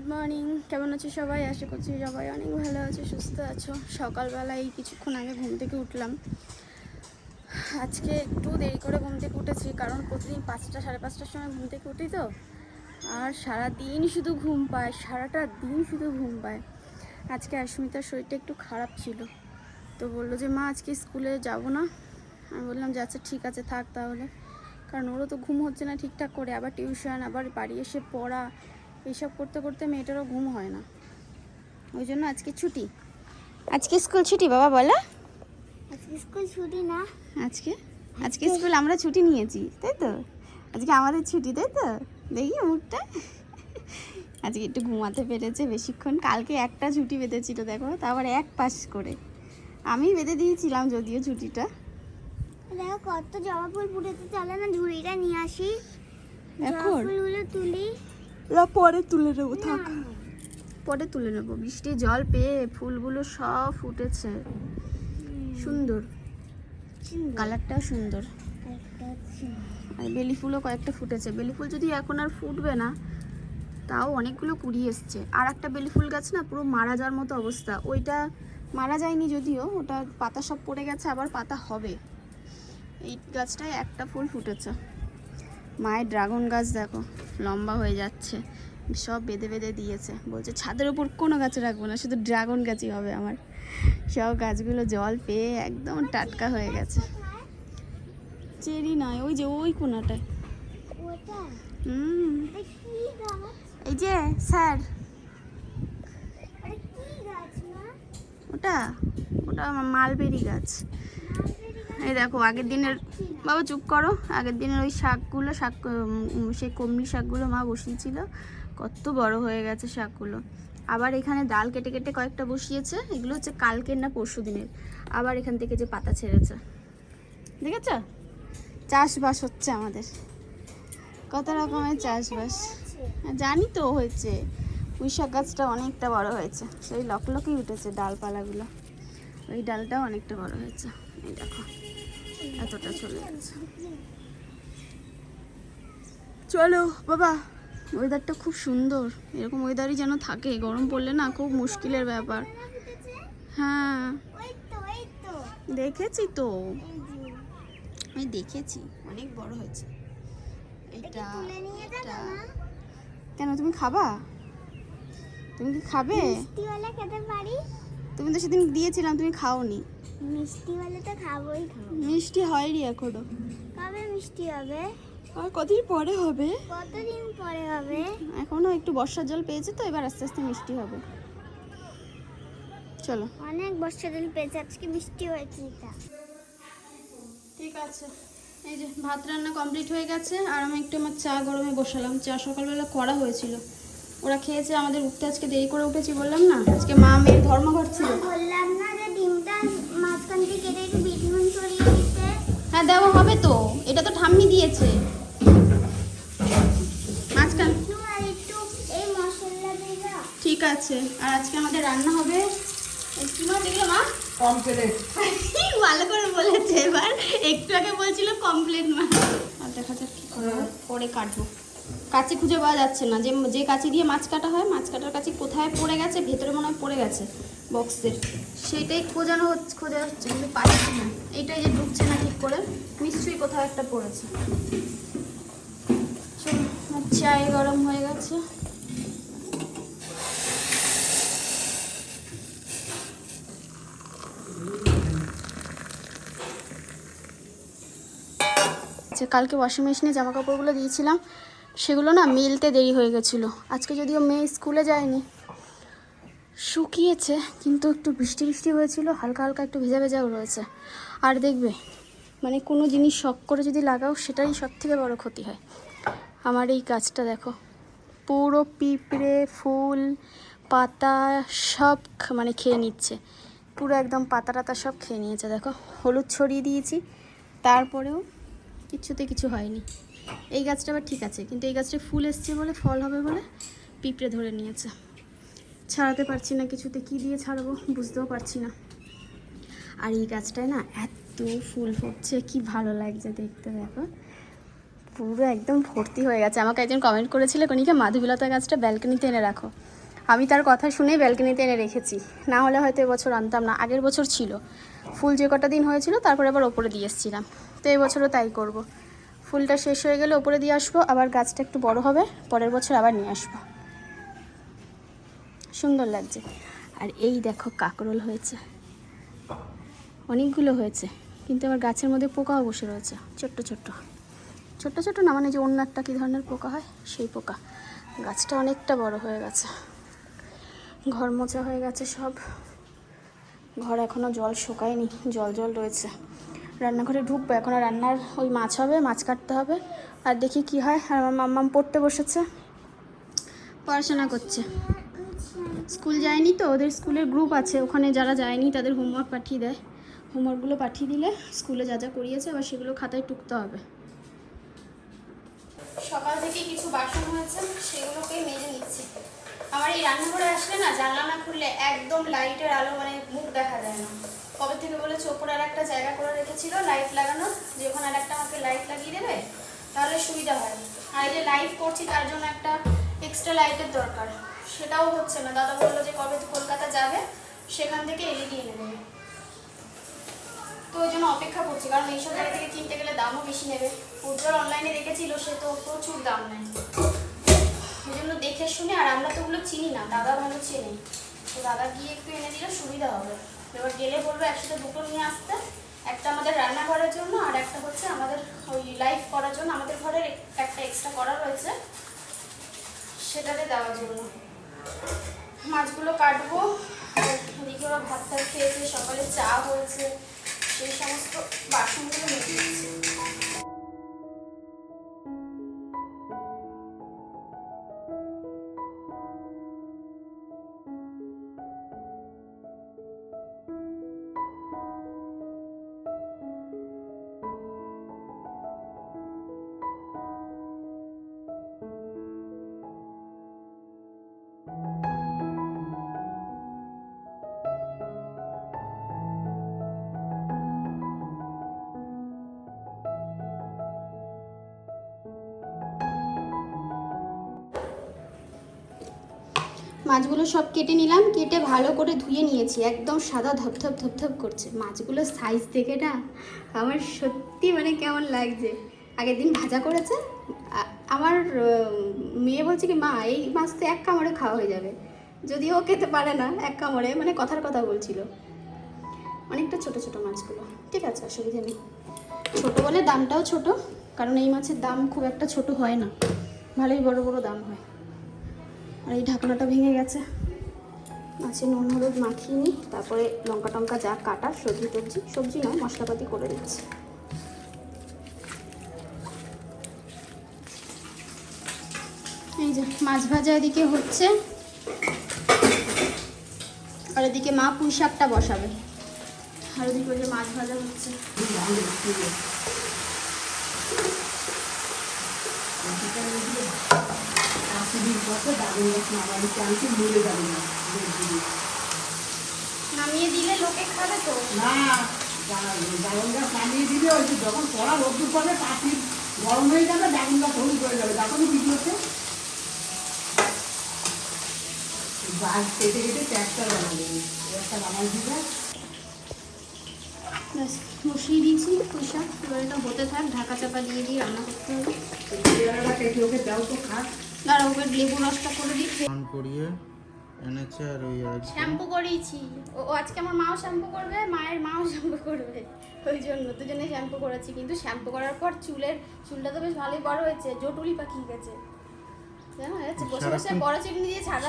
Good morning কেমন আছো সবাই? আশা করছি সবাই অনেক ভালো আছো, সুস্থ আছো। সকালবেলা এই কিছুক্ষণ আগে ঘুম থেকে উঠলাম। আজকে একটু দেরি করে ঘুম থেকে উঠেছি, কারণ প্রতিদিন পাঁচটা, সাড়ে পাঁচটার সময় ঘুম থেকে উঠি তো। আর সারা দিন শুধু ঘুম পায়, সারাটা দিন শুধু ঘুম পায়। আজকে অস্মিতার শরীরটা একটু খারাপ ছিল। তো বলল যে, মা, আজকে স্কুলে যাব না। আমি বললাম যে আচ্ছা ঠিক আছে, থাক তাহলে। কারণ ওরও তো ঘুম হচ্ছে না ঠিকঠাক করে। আবার টিউশন, আবার বাড়ি এসে পড়া এইসব করতে করতে মেয়েটারও ঘুম হয় না। ওই জন্য আজকে ছুটি। আজকে স্কুল ছুটি বাবা বলো। আজকে স্কুল ছুটি না। আজকে? আজকে স্কুল আমরা ছুটি নিয়েছি তাই তো? আজকে আমাদের ছুটি তাই তো? দেখি মুখটা আজকে একটু ঘুমাতে পেরেছে বেশিক্ষণ। কালকে একটা ছুটি বেঁধেছিল দেখো তারপর এক পাস করে। আমি বেঁধে দিয়েছিলাম যদিও ছুটিটা। দেখো কত জবা ফুল ফুটেছে চলে না ঝুড়িটা নিয়ে আসি। জবা ফুলগুলো তুলি। না পরে তুলে নেব থাক। পরে তুলে নেব। বৃষ্টি জল পেয়ে ফুলগুলো সব ফুটেছে। সুন্দর। সুন্দর। সুন্দর। আর বেলি ফুলও কয়েকটা ফুটেছে। বেলি ফুল যদি এখন আর ফুটবে না তাও অনেকগুলো কুড়ি এসছে। আর একটা বেলি ফুল গাছ না পুরো মারা যাওয়ার মতো অবস্থা। ওইটা মারা যায়নি যদিও ওটা পাতা সব পড়ে গেছে আবার পাতা হবে। এই গাছটায় একটা ফুল ফুটেছে। মায়ের ড্রাগন গাছ দেখো, লম্বা হয়ে যাচ্ছে। সব বেঁধে বেঁধে দিয়েছে। বলছে, ছাদের ওপর কোনো গাছ রাখব না, শুধু ড্রাগন গাছই হবে আমার। সব গাছগুলো জল পেয়ে একদম টাটকা হয়ে গেছে। চেরি নয়, ওই যে ওই কোনাটায়। এই যে, স্যার। ওটা ওটা মালবেরি গাছ। এই দেখো আগের দিনের বাবা চুপ করো আগের দিনের ওই শাকগুলো শাক সেই কমলি শাকগুলো মা বসিয়েছিল কত বড় হয়ে গেছে শাকগুলো। আবার এখানে ডাল কেটে কেটে কয়েকটা বসিয়েছে এগুলো হচ্ছে কালকের না পরশু দিনের। আবার এখান থেকে যে পাতা ছেড়েছে। দেখেছ? চাষবাস হচ্ছে আমাদের। কত রকমের চাষবাস। হ্যাঁ, জানি তো হয়েছে। পুঁই শাক গাছটা অনেকটা বড় হয়েছে। সেই লকলকেই উঠেছে ডালপালাগুলো। ওই ডালটাও অনেকটা বড় হয়েছে। এই দেখো, এতটা চলে গেছে চলো, বাবা ওয়েদারটা খুব সুন্দর। এরকম ওয়েদারই যেন থাকে, গরম পড়লে না খুব মুশকিলের ব্যাপার। হ্যাঁ। দেখেছি তো। আমি দেখেছি, অনেক বড় হয়েছে। এটা কেন, তুমি খাবা? তুমি কি খাবে? পারি? তুমি তো সেদিন দিয়েছিলাম তুমি খাওনি। মিষ্টিওয়ালা তো খাবোই খাব। মিষ্টি হয়নি এখনও। কবে মিষ্টি হবে? আর কতদিন পরে হবে। কতদিন পরে হবে? এখনও একটু বর্ষার জল পেয়েছে তো এবার আস্তে আস্তে মিষ্টি হবে। চলো। অনেক বর্ষা দিন পেয়েছে আজকে মিষ্টি হয়েছে এটা। ঠিক আছে। এই যে ভাত রান্না কমপ্লিট হয়ে গেছে আর আমি একটু আমার চা গরমে বসালাম। চা সকালবেলা করা হয়েছিল। ওরা খেয়েছে আমাদের উঠতে আজকে দেরি করে উঠেছি বললাম না? আজকে মা মেয়ের ধর্মঘট ছিল। বললাম না যে ডিমটা মাঝখান থেকে কেটে একটু বিট নুন ছড়িয়ে দিতে। হ্যাঁ দেওয়া হবে তো। এটা তো ঠাম্মি দিয়েছে। মাঝখান ঠিক আছে। আর আজকে আমাদের রান্না হবে কি মাছ দেখলে মা কমপ্লিট ভালো করে বলেছে এবার। একটু আগে বলছিল কমপ্লেন মা। আর দেখা যাক কি করে পরে কাটবো। কাঁচি খুঁজে পাওয়া যাচ্ছে না। যে যে কাছে দিয়ে মাছ কাটা হয়, মাছ কাটার কাছে কোথায় পড়ে গেছে, ভেতরে মনে হয় পড়ে গেছে বক্সের সেটাই খোঁজানো হচ্ছে খোঁজা হচ্ছে, কিন্তু পাচ্ছি না। এইটাই যে ঢুকছে না ঠিক করে, নিশ্চয়ই কোথাও একটা পড়েছে। চাই গরম হয়ে গেছে। কালকে ওয়াশিং মেশিনে জামা কাপড়গুলো দিয়েছিলাম সেগুলো না মিলতে দেরি হয়ে গেছিল। আজকে যদিও মেয়ে স্কুলে যায়নি। শুকিয়েছে, কিন্তু একটু বৃষ্টি বৃষ্টি হয়েছিল, হালকা হালকা একটু ভেজা ভেজাও রয়েছে। আর দেখবে মানে কোনো জিনিস শখ করে যদি লাগাও, সেটাই সব থেকে বড় ক্ষতি হয়। আমার এই গাছটা দেখো, পুরো পিঁপড়ে, ফুল, পাতা সব মানে খেয়ে নিচ্ছে। পুরো একদম পাতা টাতা সব খেয়ে নিয়েছে, দেখো। হলুদ ছড়িয়ে দিয়েছি, তারপরেও কিচ্ছুতে কিছু হয়নি। এই গাছটা আবার ঠিক আছে, কিন্তু এই গাছটা ফুল এসছে বলে, ফল হবে বলে পিঁপড়ে ধরে নিয়েছে। ছাড়াতে পারছি না কিছুতে, কি দিয়ে ছাড়বো বুঝতেও পারছি না। আর এই গাছটায় না এত ফুল ফুটছে, কি ভালো লাগছে দেখতে, দেখো। পুরো একদম ভর্তি হয়ে গেছে। আমাকে একজন কমেন্ট করেছিল কনিকা মাধবীলতা গাছটা ব্যালকনিতে এনে রাখো। আমি তার কথা শুনেই ব্যালকনিতে এনে রেখেছি। না হলে হয়তো এবছর আনতাম না। আগের বছর ছিল। ফুল যে কটা দিন হয়েছিল, তারপরে আবার ওপরে দিয়ে এসেছিলাম। তো এবছরও তাই করব। ফুলটা শেষ হয়ে গেলে ওপরে দিয়ে আসব, আবার গাছটা একটু বড় হবে, পরের বছর আবার নিয়ে আসব। সুন্দর লাগছে। আর এই দেখো কাকরোল হয়েছে। অনেকগুলো হয়েছে, কিন্তু আবার গাছের মধ্যে পোকাও বসে রয়েছে, ছোট্ট ছোট্ট। ছোট্ট ছোট্ট না মানে যে অন্য একটা কী ধরনের পোকা হয়? সেই পোকা। গাছটা অনেকটা বড় হয়ে গেছে। ঘর মোচা হয়ে গেছে সব। ঘর এখনও জল শুকায়নি, জল জল রয়েছে। রান্নাঘরে ঢুকবো। এখন রান্নার ওই মাছ হবে, মাছ কাটতে হবে। আর দেখি কি হয়। আর আমার মাম্মাম পড়তে বসেছে। পড়াশোনা করছে। স্কুল যায়নি তো, ওদের স্কুলের গ্রুপ আছে। ওখানে যারা যায়নি, তাদের হোমওয়ার্ক পাঠিয়ে দেয়। হোমওয়ার্কগুলো পাঠিয়ে দিলে স্কুলে যা যা করিয়েছে আবার সেগুলো খাতায় টুকতে হবে। সকাল থেকে কিছু বাসন হয়েছে, সেগুলোকে মেজে নিচ্ছি। আমার এই রান্নাঘরে আসলে না, জানলা না খুললে একদম লাইটের আলো মানে মুখ দেখা যায় না। কবে থেকে বলেছে? ওপরে আর একটা জায়গা করে রেখেছিল লাইট লাগানো। যে ওখানে আর একটা আমাকে লাইট লাগিয়ে দেবে, তাহলে সুবিধা হয়। আর যে লাইট করছি, তার জন্য একটা এক্সট্রা লাইটের দরকার। সেটাও হচ্ছে না। দাদা বলল যে কবে কলকাতা যাবে, সেখান থেকে এনে দেবে তো ওই জন্য অপেক্ষা করছি, কারণ এইসব জায়গা থেকে কিনতে গেলে দামও বেশি নেবে। উজ্জ্বল অনলাইনে দেখেছিল, সে তো প্রচুর দাম নেয়। ওই জন্য দেখে শুনে, আর আমরা তো ওগুলো চিনি না, দাদা ভালো চেনে। তো দাদা গিয়ে একটু এনে দিলে সুবিধা হবে। এবার গেলে বলব একসাথে দুটো নিয়ে আসতে। একটা আমাদের রান্না করার জন্য আর একটা হচ্ছে আমাদের ওই লাইফ করার জন্য। আমাদের ঘরের একটা এক্সট্রা করা রয়েছে। সেটাতে দেওয়ার জন্য। মাছগুলো কাটবো। ওদিকে ওরা ভাত খেয়েছে, সকালে চা হয়েছে। মাছগুলো সব কেটে নিলাম, কেটে ভালো করে ধুয়ে নিয়েছি। একদম সাদা ধপধপ ধপধপ করছে। মাছগুলো সাইজ দেখে না আমার সত্যি মানে কেমন লাগছে। আগের দিন ভাজা করেছে আমার মেয়ে বলছে কি, মা, এই মাছ তো এক কামড়ে খাওয়া হয়ে যাবে। যদিও ও খেতে পারে না এক কামড়ে মানে কথার কথা বলছিল। অনেকটা ছোট ছোট মাছগুলো। ঠিক আছে, অসুবিধা নেই। ছোট বলে দামটাও ছোট, কারণ এই মাছের দাম খুব একটা ছোট হয় না। ভালোই বড় বড় দাম হয়। আর এই ঢাকনাটা ভেঙে গেছে। মাছে নুন, হলুদ মাখিয়ে নিই, তারপরে লঙ্কা টঙ্কা যা কাটা সবজি টবজি সবজি নয়, মশলাপাতি করে দিচ্ছি এই যে মাছ ভাজা এদিকে হচ্ছে। আর এদিকে মা পুঁই শাকটা বসাবে। আর ওদিকে মাছ ভাজা হচ্ছে। নামিয়ে দিলে লোকে খাবে তো। না ড্রাগনটা পানিয়ে দিলে ওই যে যখন কড়া রোদ্দুর পড়বে পাতি গরম হয়ে যাবে ড্রাগনটা হলুদ হয়ে যাবে। যখনই ভিডিওতে? গাছ কেটে কেটে ট্যাক্সটা বানাবে একটা বানাই দিবে বসিয়ে দিয়েছি পুঁই এবার এটা হতে থাক ঢাকা চাপা দিয়ে দিয়ে রান্না করতে হবে। কেটে ওকে দাও তো ওকে লেবু রসটা করে দিই স্নান করিয়ে এনেছে আর ওই শ্যাম্পু করিয়েছি ও আজকে আমার মাও শ্যাম্পু করবে মায়ের মাও শ্যাম্পু করবে। ওই জন্য দুজনে শ্যাম্পু করেছি কিন্তু শ্যাম্পু করার পর চুলের চুলটা তো বেশ ভালোই বড় হয়েছে জটুলি পাকিয়ে গেছে। বসে বসে সারাক্ষণ- বড় চিকনি দিয়ে ছাড়াচ্ছি।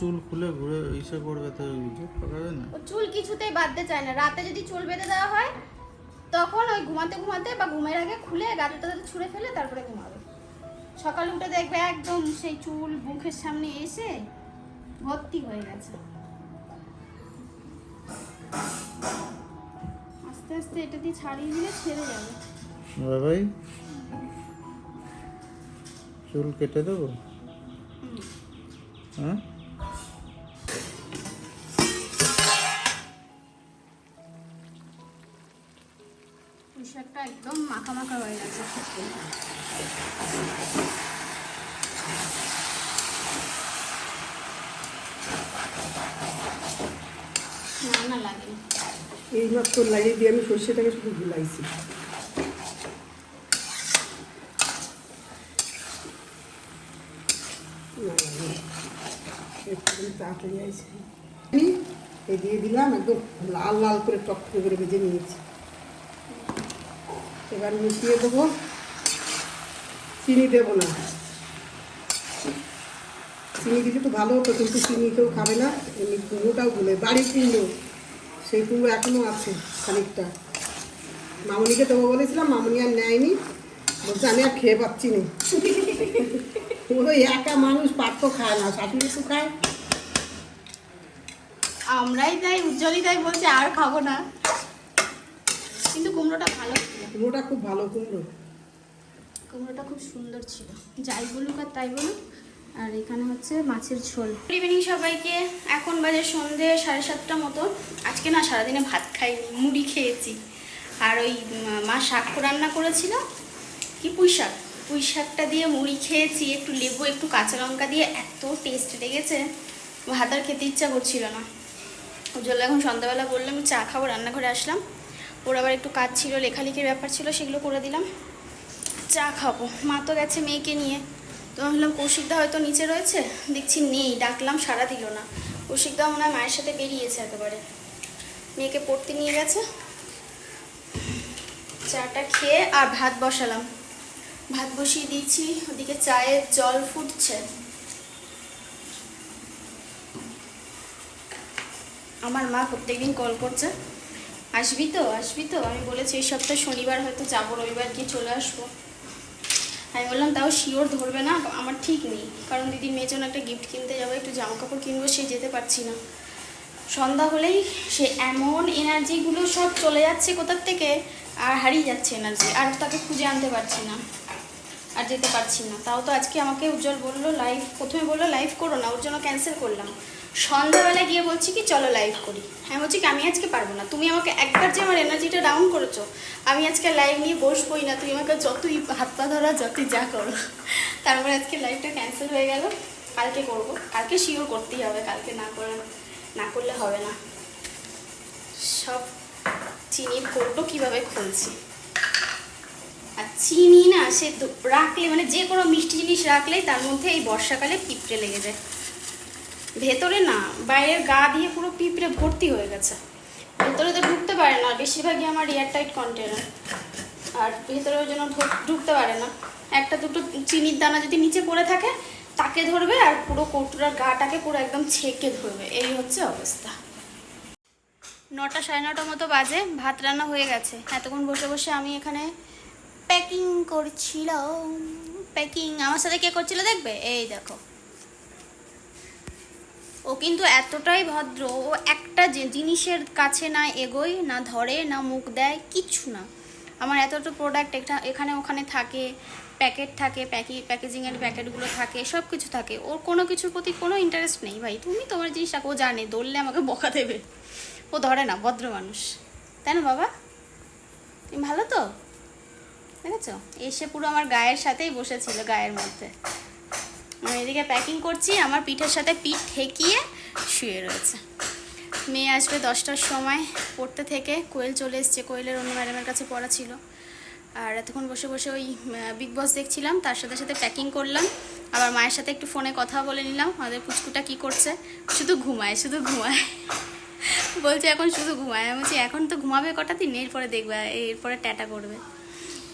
চুল খুলে ঘুরে ইসে করবে তো না? ও চুল কিছুতেই বাঁধতে চায় না। রাতে যদি চুল বেঁধে দেওয়া হয় তখন ওই ঘুমাতে ঘুমাতে বা ঘুমের আগে খুলে গাতে টাতে ছুঁড়ে ফেলে তারপরে ঘুমাবে। সকালে উঠে দেখবে একদম সেই চুল মুখের সামনে এসে ভর্তি হয়ে গেছে। আস্তে আস্তে এটা দিয়ে ছাড়িয়ে দিলে ছেড়ে যাবে। বাবাই চুল কেটে দেবো? হ্যাঁ? একদম মাখা মাখা হয়ে গেছে। না লাগেনি এই মাত্র লাগিয়ে দিয়ে আমি সর্ষেটাকে শুধু ভুলাইছি তাড়াতাড়ি আইছে। দিয়ে দিলাম, একদম লাল লাল করে টক করে ভেজে নিয়েছি। এবার মিশিয়ে দেবো। চিনি দেবো না। চিনি দিলে তো ভালো হতো, কিন্তু চিনি কেউ খাবে না। এমনি কুমড়োটাও ভুলে বাড়ির কুমড়ো সেই কুমড়ো এখনও আছে খানিকটা। মামনিকে দেবো বলেছিলাম মামনি আর নেয়নি। বলছে আমি আর খেয়ে পাচ্ছি না। ওই একা মানুষ পাত্র খায় না শাশুড়ি তো খায়? আমরাই তাই উজ্জ্বলই তাই বলছে আর খাব না। কিন্তু কুমড়োটা ভালো ছিল। কুমড়োটা খুব ভালো কুমড়ো। কুমড়োটা খুব সুন্দর ছিল। যাই বলুক আর তাই বলুক আর এখানে হচ্ছে মাছের ঝোল। গুড ইভিনিং সবাইকে। এখন বাজে সন্ধে সাড়ে সাতটা মতো। আজকে না সারাদিনে ভাত খাইনি মুড়ি খেয়েছি। আর ওই মা শাক রান্না করেছিল। কি পুঁই শাক? পুঁই শাকটা দিয়ে মুড়ি খেয়েছি। একটু লেবু, একটু কাঁচা লঙ্কা দিয়ে এত টেস্ট লেগেছে। ভাত আর খেতে ইচ্ছা করছিল না। উজ্জ্বল এখন সন্ধ্যাবেলা বললাম চা খাব, রান্নাঘরে আসলাম। ওর আবার একটু কাজ ছিল, লেখালেখির ব্যাপার ছিল, সেগুলো করে দিলাম। চা খাব। মা তো গেছে মেয়েকে নিয়ে। তো আমি ভাবলাম, কৌশিকদা হয়তো নিচে রয়েছে? দেখছি নেই, ডাকলাম সারা দিল না। কৌশিকদা মনে মায়ের সাথে বেরিয়েছে একেবারে। মেয়েকে পড়তে নিয়ে গেছে। চাটা খেয়ে আর ভাত বসালাম। ভাত বসিয়ে দিয়েছি, ওদিকে চায়ের জল ফুটছে। আমার মা প্রত্যেকদিন কল করছে, আসবি তো আসবি তো? আমি বলেছি, এই সপ্তাহে শনিবার হয়তো যাব, রবিবার গিয়ে চলে আসব। আমি বললাম তাও শিওর ধরবে না, আমার ঠিক নেই। কারণ দিদির মেয়ের জন্য একটা গিফট কিনতে যাব, একটু জামা কাপড় কিনবো, সে যেতে পারছি না। সন্ধ্যা হলেই সে এমন এনার্জিগুলো সব চলে যাচ্ছে কোথার থেকে, আর হারিয়ে যাচ্ছে এনার্জি আর তাকে খুঁজে আনতে পারছি না, আর যেতে পারছি না। তাও তো আজকে আমাকে উজ্জ্বল বলল লাইভ প্রথমে বলল লাইভ করো না। ওর জন্য ক্যান্সেল করলাম। সন্ধ্যাবেলায় গিয়ে বলছি কি, চলো লাইভ করি। হ্যাঁ বলছি কি, আমি আজকে পারব না। তুমি আমাকে একবার যে আমার এনার্জিটা ডাউন করেছ, আমি আজকে লাইভ নিয়ে বসবোই না। তুমি আমাকে যতই হাত পা ধরা, যতই যা করো। তারপরে আজকে লাইভটা ক্যান্সেল হয়ে গেল। কালকে করব। কালকে শিওর করতেই হবে, কালকে না করে না করলে হবে না। সব চিনির কৌটো কীভাবে খুলছি? আর চিনি না, সে রাখলে মানে যে কোনো মিষ্টি জিনিস রাখলেই তার মধ্যে এই বর্ষাকালে পিঁপড়ে লেগে যায়। ভেতরে না, বাইরের গা দিয়ে পুরো পিঁপড়ে ভর্তি হয়ে গেছে। ভেতরে তো ঢুকতে পারে না, বেশিরভাগই আমার এয়ার টাইট কন্টেনার। আর ভেতরে ওই জন্য ঢুকতে পারে না। একটা দুটো চিনির দানা যদি নিচে পড়ে থাকে, তাকে ধরবে আর পুরো কৌটোটার গাটাকে পুরো একদম ছেঁকে ধরবে। এই হচ্ছে অবস্থা। নটা সাড়ে নটার মতো বাজে, ভাত রান্না হয়ে গেছে। এতক্ষণ বসে বসে আমি এখানে প্যাকিং করছিলাম। প্যাকিং আমার সাথে কে করছিল দেখবে? এই দেখো। ও কিন্তু এতটাই ভদ্র, ও একটা জিনিসের কাছে না এগোয়, না ধরে, না মুখ দেয়, কিচ্ছু না। আমার এতটা প্রোডাক্ট এখানে ওখানে থাকে প্যাকেট থাকে প্যাকি প্যাকেজিংয়ের প্যাকেটগুলো থাকে সব কিছু থাকে। ওর কোনো কিছুর প্রতি কোনো ইন্টারেস্ট নেই। ভাই, তুমি তোমার জিনিসটা, ও জানে, ধরলে আমাকে বকা দেবে। ও ধরে না, ভদ্র মানুষ। তাই না, বাবা? তুমি ভালো তো? দেখেছ? এসে পুরো আমার গায়ের সাথেই বসেছিল, গায়ের মধ্যে। আমি এদিকে প্যাকিং করছি, আমার পিঠের সাথে পিঠ ঠেকিয়ে শুয়ে রয়েছে। মেয়ে আসবে দশটার সময়, পড়তে থেকে কোয়েল চলে এসছে, কোয়েলের অন্য ম্যাডামের কাছে পড়া ছিল। আর এতক্ষণ বসে বসে ওই বিগ বস দেখছিলাম, তার সাথে সাথে প্যাকিং করলাম। আবার মায়ের সাথে একটু ফোনে কথা বলে নিলাম, আমাদের পুচকুটা কি করছে? শুধু ঘুমায় শুধু ঘুমায়। বলছে, এখন শুধু ঘুমায়। আমি বলছি, এখন তো ঘুমাবে কটা দিন? এরপরে দেখবে, এরপরে ট্যাটা করবে।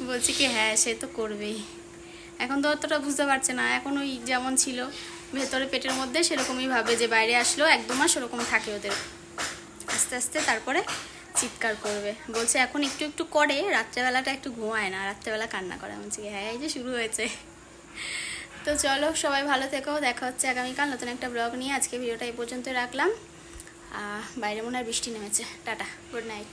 বলছি কি হ্যাঁ সে তো করবেই। এখন তো অতটা বুঝতে পারছে না। এখন ওই যেমন ছিল, ভেতরে পেটের মধ্যে সেরকমই ভাবে যে বাইরে আসলো, এক দু মাস ওরকম থাকে ওদের। আস্তে আস্তে তারপরে চিৎকার করবে। বলছে, এখন একটু একটু করে, রাত্রেবেলাটা একটু ঘুমায় না, রাত্রেবেলা কান্না করে। বলছি হ্যাঁ এই যে শুরু হয়েছে। তো চলো, সবাই ভালো থেকো, দেখা হচ্ছে আগামীকাল নতুন একটা ব্লগ নিয়ে। আজকে ভিডিওটা এই পর্যন্ত রাখলাম। বাইরে মনে হয় বৃষ্টি নেমেছে। Tata, good night.